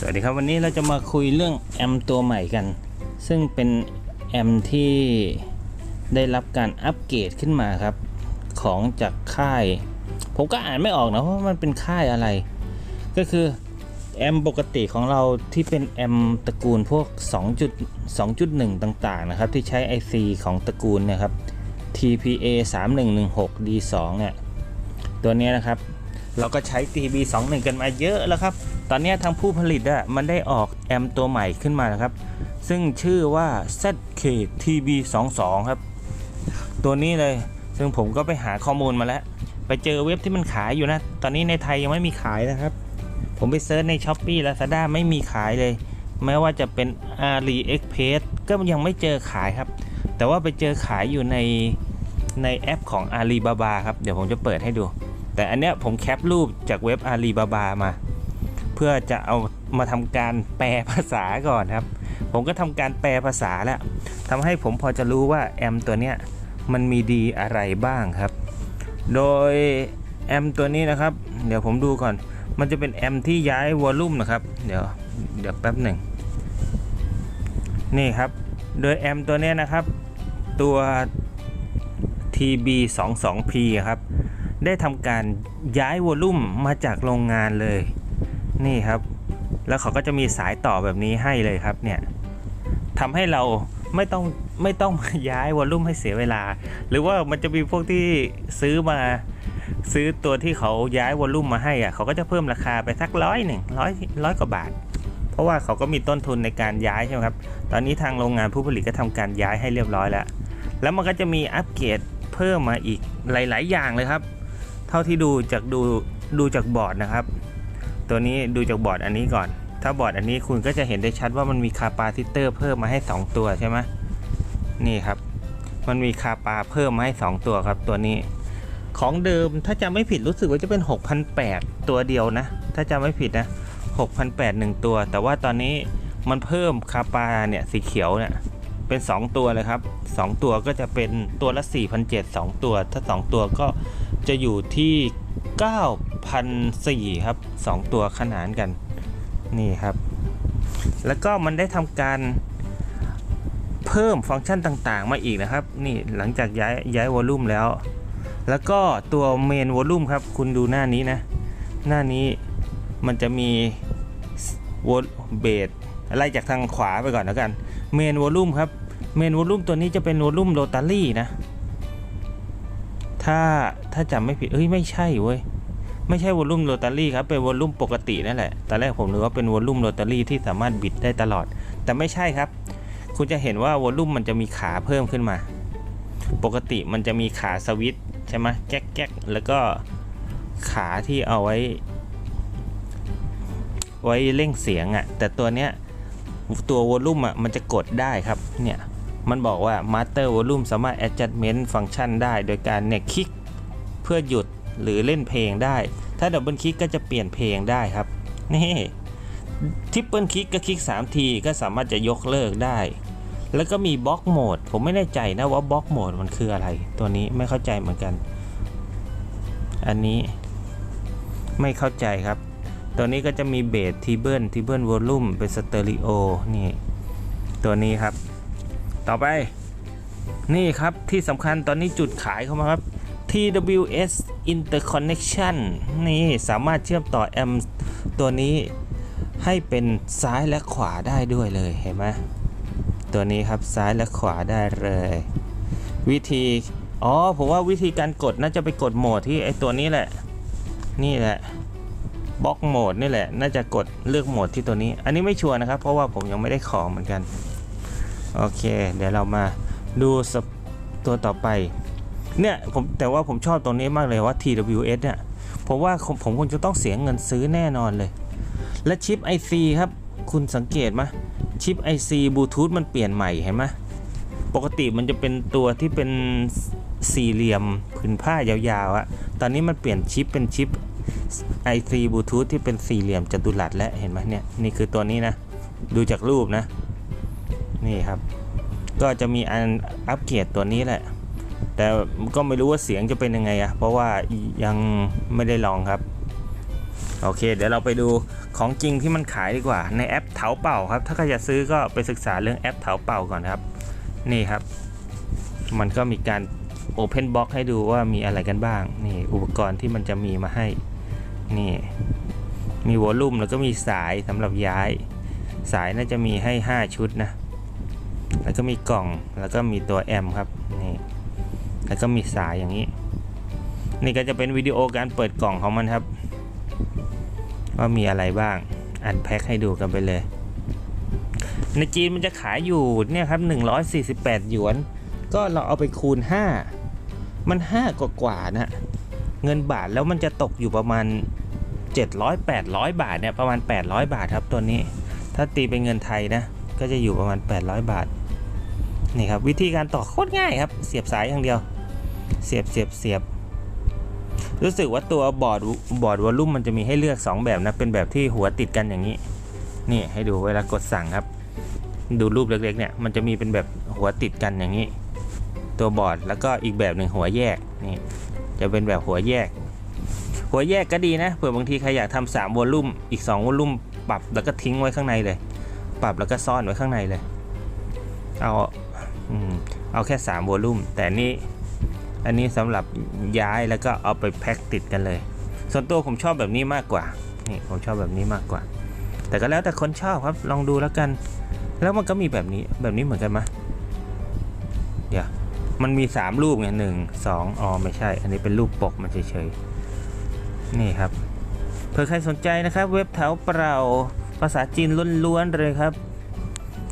สวัสดีครับวันนี้เราจะมาคุยเรื่องแอมตัวใหม่กัน ซึ่งเป็นแอมที่ได้รับการอัปเกรดขึ้นมาครับ ของจากค่าย ผมก็อ่านไม่ออกนะว่ามันเป็นค่ายอะไร ก็คือแอมปกติของเราที่เป็นแอมตระกูลพวก 2.2.1 ต่างๆนะครับ ที่ใช้ IC ของตระกูลนะครับ TPA 3116 D2 เนี่ยตัวนี้นะครับ เราก็ใช้ TB 21 กันมาเยอะแล้วครับ ตอนนี้ทางผู้ผลิตอะมันได้ออกแอมตัวใหม่ขึ้นมานะครับ ซึ่งชื่อว่า ZK TB 22 ครับ ตัวนี้เลยซึ่งผมก็ไปหาข้อมูลมาแล้ว ไปเจอเว็บที่มันขายอยู่นะ ตอนนี้ในไทยยังไม่มีขายนะครับ ผมไปเซิร์ชใน s h อ p e e Lazada ไม่มีขายเลย แม้ว่าจะเป็น AliExpress ก็ยังไม่เจอขายครับ แต่ว่าไปเจอขายอยู่ในในแอปของ Alibaba ครับ เดี๋ยวผมจะเปิดให้ดู แต่อันเนี้ยผมแคปรูปจากเว็บ Alibaba มา เพื่อจะเอามาทำการแปลภาษาก่อนครับ ผมก็ทำการแปลภาษาแล้วทำให้ผมพอจะรู้ว่าแอมตัวเนี้ยมันมีดีอะไรบ้างครับ โดยแอมตัวนี้นะครับ เดี๋ยวผมดูก่อน มันจะเป็นแอมที่ย้ายวอลลุ่มนะครับ เดี๋ยวเดี๋ยวแป๊บหนึ่งนี่ครับ โดยแอมตัวนี้นะครับ ตัว TB 2 2 P ครับ ได้ทำการย้ายวอลลุ่มมาจากโรงงานเลย นี่ครับ แล้วเขาก็จะมีสายต่อแบบนี้ให้เลยครับเนี่ยทำให้เราไม่ต้องไม่ต้องมาย้ายวอลลุ่มให้เสียเวลา หรือว่ามันจะมีพวกที่ซื้อมาซื้อตัวที่เขาย้ายวอลลุ่มมาให้อะเขาก็จะเพิ่มราคาไปสักร้อยหนึ่งร้อยร้อยกว่าบาท เพราะว่าเขาก็มีต้นทุนในการย้ายใช่ไหมครับ ตอนนี้ทางโรงงานผู้ผลิตก็ทำการย้ายให้เรียบร้อยแล้ว แล้วมันก็จะมีอัปเกรดเพิ่มมาอีกหลาย ๆ อย่างเลยครับ เท่าที่ดูจากดูดูจากบอร์ดนะครับ ตัวนี้ดูจากบอร์ดอันนี้ก่อน ถ้าบอร์ดอันนี้คุณก็จะเห็นได้ชัดว่ามันมีคาปาซิเตอร์เพิ่มมาให้ 2 ตัวใช่ไหมนี่ครับ มันมีคาปาเพิ่มมาให้ 2 ตัวครับตัวนี้ของเดิมถ้าจำไม่ผิดรู้สึกว่าจะเป็น6,800ตัวเดียวนะ ถ้าจำไม่ผิดนะ6,800หนึ่งตัว แต่ว่าตอนนี้มันเพิ่มคาปาเนี่ยสีเขียวเนี่ยเป็น 2 ตัวเลยครับ 2 ตัวก็จะเป็นตัวละ4,700 2ตัว ถ้า 2 ตัวก็จะอยู่ที่ 9,400ครับ 2 ตัวขนานกัน นี่ครับ แล้วก็มันได้ทำการเพิ่มฟังก์ชันต่างๆ มาอีกนะครับ นี่หลังจากย้ายย้ายวอลลุ่มแล้ว แล้วก็ตัวเมนวอลลุ่มครับ คุณดูหน้านี้นะ หน้านี้มันจะมีวอลเบสไล่จากทางขวาไปก่อนแล้วกัน เมนวอลลุ่มครับ เมนวอลลุ่มตัวนี้จะเป็นวอลลุ่มโรตารี่นะ ถ้าถ้าจำไม่ผิดเอ้ยไม่ใช่เว้ยไม่ใช่วอลลุ่มโรตารี่ครับเป็นวอลลุ่มปกตินั่นแหละตอนแรกผมนึกว่าเป็นวอลลุ่มโรตารี่ที่สามารถบิดได้ตลอด แต่ไม่ใช่ครับ คุณจะเห็นว่าวอลลุ่มมันจะมีขาเพิ่มขึ้นมา ปกติมันจะมีขาสวิตช์ใช่ไหมแก๊กแก๊กแล้วก็ขาที่เอาไว้ ไว้เร่งเสียงอะ่ะแต่ตัวเนี้ยตัววอลลุ่มอะมันจะกดได้ครับเนี่ย มันบอกว่า Master Volume สามารถ adjustment ฟังก์ชันได้ โดยการเนี่ยคลิกเพื่อหยุดหรือเล่นเพลงได้ ถ้าดับเบิลคลิกก็จะเปลี่ยนเพลงได้ครับ นี่ทิปเปิลคลิกก็คลิก 3 ทีก็สามารถจะยกเลิกได้ แล้วก็มีบล็อกโหมด ผมไม่แน่ใจนะว่าบล็อกโหมดมันคืออะไร ตัวนี้ไม่เข้าใจเหมือนกัน อันนี้ไม่เข้าใจครับ ตัวนี้ก็จะมีเบสทีเบิลทีเบิลวอลลุ่มเป็นสเตอริโอนี่ ตัวนี้ครับ ต่อไป นี่ครับที่สำคัญตอนนี้จุดขายเข้ามาครับ TWS Interconnection นี่สามารถเชื่อมต่อแอมตัวนี้ให้เป็นซ้ายและขวาได้ด้วยเลยเห็นไหมตัวนี้ครับซ้ายและขวาได้เลย วิธี อ๋อ ผมว่าวิธีการกดน่าจะไปกดโหมดที่ไอตัวนี้แหละ นี่แหละบล็อกโหมดนี่แหละ น่าจะกดเลือกโหมดที่ตัวนี้ อันนี้ไม่ชัวร์นะครับ เพราะว่าผมยังไม่ได้ขอเหมือนกัน โอเค เดี๋ยวเรามาดูตัวต่อไป เนี่ยผมแต่ว่าผมชอบตรงนี้มากเลยว่า TWS เนี่ยผมว่าผมคงจะต้องเสียเงินซื้อแน่นอนเลย และชิป IC ครับ คุณสังเกตไหมชิป IC บลูทูธมันเปลี่ยนใหม่เห็นไหมปกติมันจะเป็นตัวที่เป็นสี่เหลี่ยมผืนผ้ายาวๆอะตอนนี้มันเปลี่ยนชิปเป็นชิป IC บลูทูธที่เป็นสี่เหลี่ยมจัตุรัสและเห็นไหมเนี่ย นี่คือตัวนี้นะ ดูจากรูปนะ นี่ครับ ก็จะมีอันอัปเกรดตัวนี้แหละ แต่ก็ไม่รู้ว่าเสียงจะเป็นยังไงอะเพราะว่ายังไม่ได้ลองครับ โอเค เดี๋ยวเราไปดูของจริงที่มันขายดีกว่า ในแอปเถาเป่าครับ ถ้าใครจะซื้อก็ไปศึกษาเรื่องแอปเถาเป่าก่อนครับ นี่ครับ มันก็มีการ Open Box ให้ดูว่ามีอะไรกันบ้าง นี่อุปกรณ์ที่มันจะมีมาให้ นี่ มีวอลลุ่มแล้วก็มีสายสำหรับย้าย สายน่าจะมีให้ 5 ชุดนะ แล้วก็มีกล่องแล้วก็มีตัวแอมป์ครับนี่แล้วก็มีสายอย่างนี้ นี่ก็จะเป็นวิดีโอการเปิดกล่องของมันครับ ว่ามีอะไรบ้างอันแพ็คให้ดูกันไปเลย ในจีนมันจะขายอยู่เนี่ยครับ 148 หยวน ก็เราเอาไปคูณ 5 มัน 5 กว่ากว่านะเงินบาทแล้วมันจะตกอยู่ประมาณ 700 800 บาทเนี่ยประมาณ 800 บาทครับตัวนี้ ถ้าตีเป็นเงินไทยนะ ก็จะอยู่ประมาณ 800 บาท นี่ครับวิธีการต่อโคตรง่ายครับ เสียบสายอย่างเดียว เสียบเสียบเสียบ รู้สึกว่าตัวบอร์ดบอร์ดวอลลุ่มมันจะมีให้เลือก 2 แบบนะ เป็นแบบที่หัวติดกันอย่างนี้ นี่ให้ดูเวลากดสั่งครับ ดูรูปเล็กๆเนี่ย มันจะมีเป็นแบบหัวติดกันอย่างนี้ ตัวบอร์ดแล้วก็อีกแบบหนึ่งหัวแยกนี่ จะเป็นแบบหัวแยก หัวแยกก็ดีนะเผื่อบางทีใครอยากทำสามวอลลุ่มอีก2วอลลุ่มปรับแล้วก็ทิ้งไว้ข้างในเลย ปรับแล้วก็ซ่อนไว้ข้างในเลย เอา เอาแค่3วอลลุ่มแต่นี่อันนี้สำหรับย้ายแล้วก็เอาไปแพ็คติดกันเลย ส่วนตัวผมชอบแบบนี้มากกว่านี่ผมชอบแบบนี้มากกว่า แต่ก็แล้วแต่คนชอบครับลองดูแล้วกัน แล้วมันก็มีแบบนี้แบบนี้เหมือนกันไหมเดี๋ยวมันมี 3 รูปไงหนึ่งสองอ๋อไม่ใช่ อันนี้เป็นรูปปกมันเฉยๆนี่ครับเผื่อใครสนใจนะครับ เว็บแถวเปล่าภาษาจีนล้วนๆเลยครับ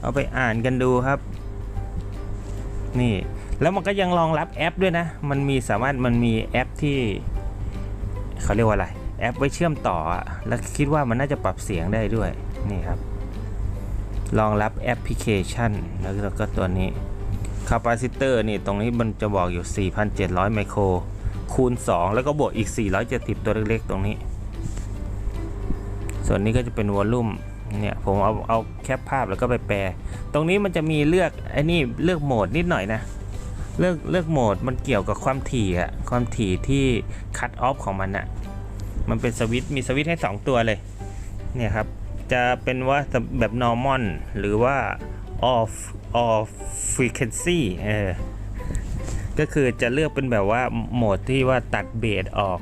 เอาไปอ่านกันดูครับ นี่ แล้วมันก็ยังรองรับแอปด้วยนะ มันมีสามารถมันมีแอปที่เขาเรียกว่าอะไร แอปไว้เชื่อมต่อ แล้วคิดว่ามันน่าจะปรับเสียงได้ด้วย นี่ครับ รองรับแอปพลิเคชัน แล้วก็ตัวนี้คาปาซิเตอร์นี่ตรงนี้มันจะบอกอยู่ 4,700 ไมโคร คูณ 2 แล้วก็บวกอีก 470 ตัวเล็กๆ ตรงนี้ ส่วนนี้ก็จะเป็นวอลลุ่ม เนี่ยผมเอาเอาแคปภาพแล้วก็ไปแปล ตรงนี้มันจะมีเลือกไอ้นี่เลือกโหมดนิดหน่อยนะ เลือกเลือกโหมดมันเกี่ยวกับความถี่อะความถี่ที่คัตออฟของมันอะมันเป็นสวิตมีสวิตให้ 2 ตัวเลยเนี่ยครับจะเป็นว่าแบบ normal หรือว่า off off frequency เออก็คือจะเลือกเป็นแบบว่าโหมดที่ว่าตัดเบสออก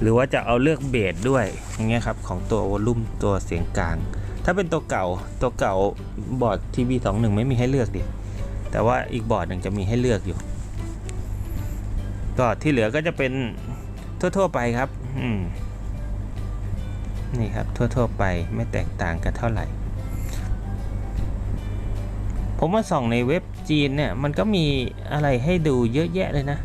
หรือว่าจะเอาเลือกเบสด้วยอย่างเงี้ยครับของตัววอลลุ่มตัวเสียงกลาง ถ้าเป็นตัวเก่าตัวเก่าบอร์ดทีวีสองหนึ่งไม่มีให้เลือกดิแต่ว่าอีกบอร์ดหนึ่งจะมีให้เลือกอยู่ ก็ที่เหลือก็จะเป็นทั่ว ๆ ไปครับอืมนี่ครับทั่ว ๆ ไปไม่แตกต่างกันเท่าไหร่ ผมมาส่องในเว็บจีนเนี่ยมันก็มีอะไรให้ดูเยอะแยะเลยนะ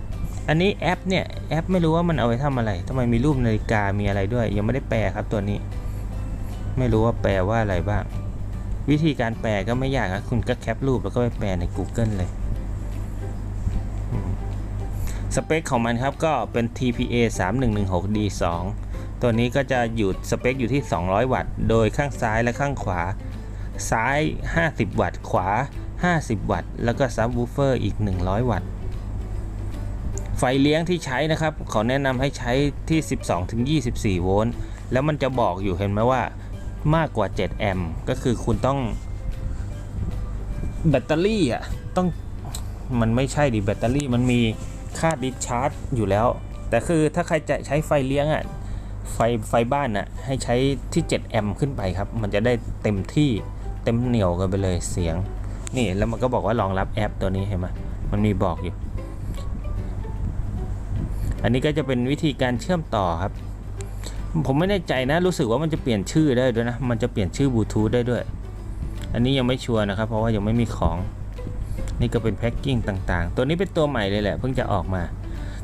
อันนี้แอปเนี่ยแอปไม่รู้ว่ามันเอาไว้ทำอะไรทำไมมีรูปนาฬิกามีอะไรด้วย ยังไม่ได้แปลครับตัวนี้ ไม่รู้ว่าแปลว่าอะไรบ้าง วิธีการแปลก็ไม่ยากครับคุณก็แคปรูปแล้วก็ไปแปลใน Google เลยสเปคของมันครับก็เป็น TPA 3116 D2 ตัวนี้ก็จะอยู่สเปคอยู่ที่ 200 วัตต์ โดยข้างซ้ายและข้างขวา ซ้าย 50 วัตต์ ขวา 50 วัตต์ แล้วก็ซับวูเฟอร์อีก 100 วัตต์ ไฟเลี้ยงที่ใช้นะครับเขาแนะนำให้ใช้ที่ 12-24 โวลต์แล้วมันจะบอกอยู่เห็นไหมว่ามากกว่า 7 แอมป์ก็คือคุณต้องแบตเตอรี่อะต้องมันไม่ใช่ดิแบตเตอรี่มันมีค่าดิชาร์จอยู่แล้ว แต่คือถ้าใครจะใช้ไฟเลี้ยงอะไฟไฟบ้านน่ะให้ใช้ที่ 7 แอมป์ขึ้นไปครับ มันจะได้เต็มที่เต็มเหนียวกันไปเลยเสียง นี่แล้วมันก็บอกว่ารองรับแอปตัวนี้เห็นไหมมันมีบอกอยู่ อันนี้ก็จะเป็นวิธีการเชื่อมต่อครับ ผมไม่แน่ใจนะ รู้สึกว่ามันจะเปลี่ยนชื่อได้ด้วยนะ มันจะเปลี่ยนชื่อบลูทูธได้ด้วย อันนี้ยังไม่ชัวร์นะครับ เพราะว่ายังไม่มีของ นี่ก็เป็นแพ็กกิ้งต่างๆ ตัวนี้เป็นตัวใหม่เลยแหละ เพิ่งจะออกมา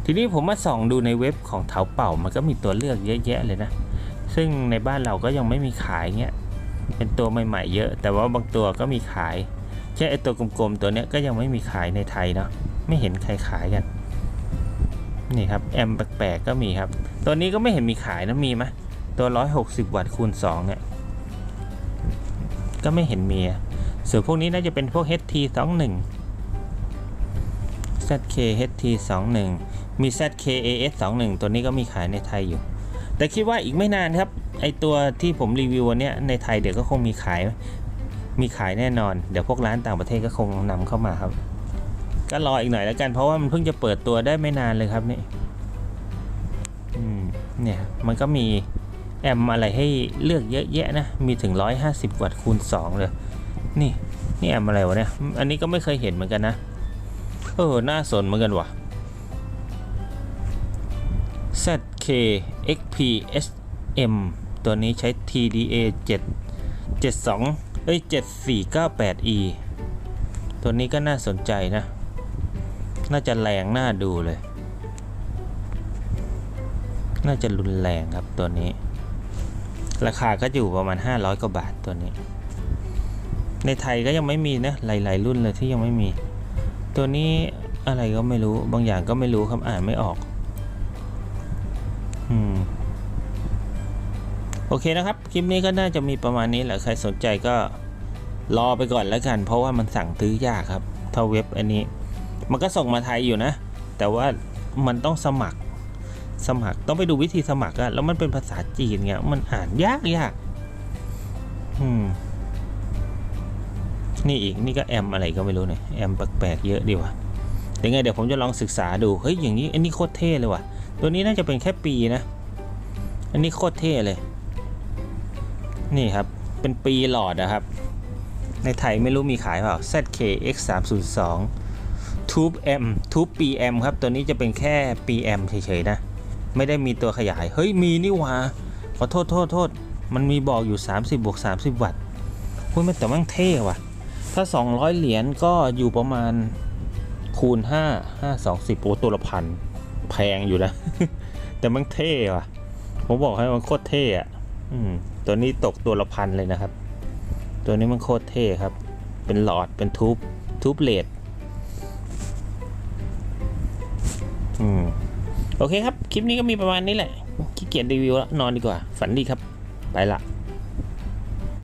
ทีนี้ผมมาส่องดูในเว็บของเถาเป่า มันก็มีตัวเลือกเยอะแยะเลยนะ ซึ่งในบ้านเราก็ยังไม่มีขายเงี้ย เป็นตัวใหม่ ๆ เยอะ แต่ว่าบางตัวก็มีขายแค่ไอตัวกลมๆตัวเนี้ยก็ยังไม่มีขายในไทยเนาะ ไม่เห็นใครขายกัน นี่ครับแอมแปลกๆก็มีครับ ตัวนี้ก็ไม่เห็นมีขายนะมีไหมตัว 160 วัตต์คูณ2เนี่ยก็ไม่เห็นมีอะส่วนพวกนี้น่าจะเป็นพวก HT21 ZK HT21 มี ZK AS21 ตัวนี้ก็มีขายในไทยอยู่ แต่คิดว่าอีกไม่นานครับ ไอตัวที่ผมรีวิววันนี้ในไทยเดี๋ยวก็คงมีขาย มีขายแน่นอน เดี๋ยวพวกร้านต่างประเทศก็คงนำเข้ามาครับ ก็รออีกหน่อยแล้วกัน เพราะว่ามันเพิ่งจะเปิดตัวได้ไม่นานเลยครับนี่เนี่ยมันก็มีแอมอะไรให้เลือกเยอะแยะนะ มีถึง 150 วัตต์คูณ 2 เลย นี่ นี่แอมอะไรวะเนี่ย อันนี้ก็ไม่เคยเห็นเหมือนกันนะ เออ น่าสนเหมือนกันวะ ZK XP SM ตัวนี้ใช้ TDA 7 72เอ้ย 7498E ตัวนี้ก็น่าสนใจนะ น่าจะแรงน่าดูเลย น่าจะรุนแรงครับตัวนี้ ราคาก็อยู่ประมาณ 500 กว่าบาทตัวนี้ ในไทยก็ยังไม่มีนะ หลาย ๆ รุ่นเลยที่ยังไม่มี ตัวนี้อะไรก็ไม่รู้ บางอย่างก็ไม่รู้ครับอ่านไม่ออก อืมโอเคนะครับ คลิปนี้ก็น่าจะมีประมาณนี้แหละ ใครสนใจก็รอไปก่อนแล้วกัน เพราะว่ามันสั่งซื้อยากครับ ถ้าเว็บอันนี้ มันก็ส่งมาไทยอยู่นะ แต่ว่ามันต้องสมัครสมัครต้องไปดูวิธีสมัครอะแล้วมันเป็นภาษาจีนเงี้ยมันอ่านยากยากอืมนี่อีกนี่ก็แอมอะไรก็ไม่รู้เนี่ยแอมแปลกๆเยอะดีว่ะเดี๋ยวไงเดี๋ยวผมจะลองศึกษาดูเฮ้ยอย่างนี้อันนี้โคตรเท่เลยว่ะ ตัวนี้น่าจะเป็นแค่ปีนะ อันนี้โคตรเท่เลย นี่ครับเป็นปีหลอดนะครับ ในไทยไม่รู้มีขายเปล่า ZK X 3 0 2 Tube M Tube PM ครับ ตัวนี้จะเป็นแค่ PM เฉยๆนะ ไม่ได้มีตัวขยาย เฮ้ย มีนี่หว่า ขอโทษโทษโทษ มันมีบอกอยู่ 30บวก30 วัตต์คุณมันแต่มันเท่ว่ะ ถ้า 200 เหรียญก็อยู่ประมาณคูณ 5 5 2 0โอ้ตัวละพันแพงอยู่นะ แต่มันเท่ว่ะ ผมบอกให้มันโคตรเท่อะอืมตัวนี้ตกตัวละพันเลยนะครับ ตัวนี้มันโคตรเท่ครับ เป็นหลอดเป็นทูบทูบเลด อืมโอเคครับ คลิปนี้ก็มีประมาณนี้แหละขี้เกียจรีวิวแล้วนอนดีกว่า ฝันดีครับ ไปละ